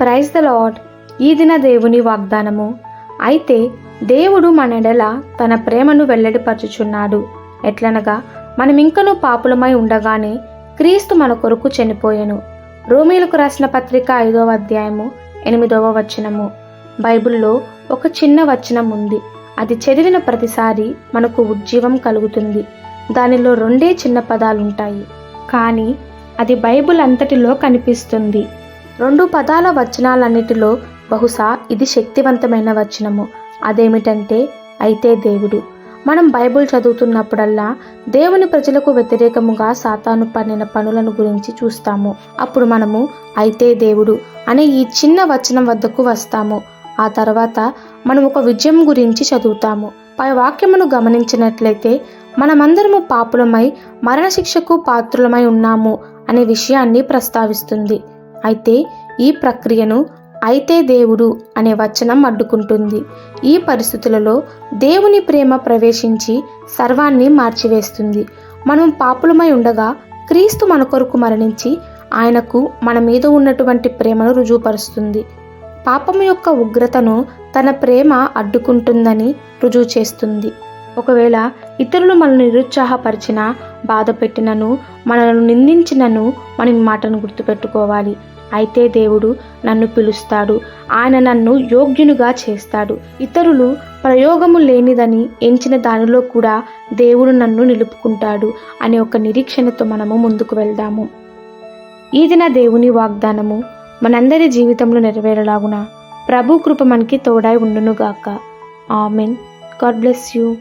Praise the lord ఈ దిన దేవుని వాగ్దానము. అయితే దేవుడు మన ఎడల తన ప్రేమను వెల్లడిపరచుచున్నాడు. ఎట్లనగా మనమింకను పాపులమై ఉండగానే క్రీస్తు మన కొరకు చనిపోయెను. రోమిలకు రాసిన పత్రిక ఐదవ అధ్యాయము ఎనిమిదవ వచనము. బైబిల్లో ఒక చిన్న వచనం ఉంది. అది చదివిన ప్రతిసారి మనకు ఉజ్జీవం కలుగుతుంది. దానిలో రెండే చిన్న పదాలుంటాయి. కానీ అది బైబిల్ అంతటిలో కనిపిస్తుంది. రెండు పదాల వచనాలన్నిటిలో బహుశా ఇది శక్తివంతమైన వచనము. అదేమిటంటే అయితే దేవుడు మనం బైబిల్ చదువుతున్నప్పుడల్లా దేవుని ప్రజలకు వ్యతిరేకముగా సాతాను పన్నిన పనులను గురించి చూస్తాము. అప్పుడు మనము అయితే దేవుడు అనే ఈ చిన్న వచనం వద్దకు వస్తాము. ఆ తర్వాత మనం ఒక విజయం గురించి చదువుతాము. పై వాక్యమును గమనించినట్లయితే మనమందరము పాపులమై మరణశిక్షకు పాత్రులమై ఉన్నాము అనే విషయాన్ని ప్రస్తావిస్తుంది. అయితే ఈ ప్రక్రియను అయితే దేవుడు అనే వచనం అడ్డుకుంటుంది. ఈ పరిస్థితులలో దేవుని ప్రేమ ప్రవేశించి సర్వాన్ని మార్చివేస్తుంది. మనం పాపులమై ఉండగా క్రీస్తు మన కొరకు మరణించి ఆయనకు మన మీద ఉన్నటువంటి ప్రేమను రుజువుపరుస్తుంది. పాపం యొక్క ఉగ్రతను తన ప్రేమ అడ్డుకుంటుందని రుజువు చేస్తుంది. ఒకవేళ ఇతరులు మనల్ని నిరుత్సాహపరిచినా బాధ పెట్టినను మనల్ని నిందించినను మనం మాటను గుర్తుపెట్టుకోవాలి. అయితే దేవుడు నన్ను పిలుస్తాడు. ఆయన నన్ను యోగ్యునిగా చేస్తాడు. ఇతరులు ప్రయోగము లేనిదని ఎంచిన దానిలో కూడా దేవుడు నన్ను నిలుపుకుంటాడు అనే ఒక నిరీక్షణతో మనము ముందుకు వెళ్దాము. ఈ దిన దేవుని వాగ్దానము మనందరి జీవితంలో నెరవేరలాగున. ప్రభు కృప మనకి తోడై ఉండునుగాక. ఆమెన్. God bless you.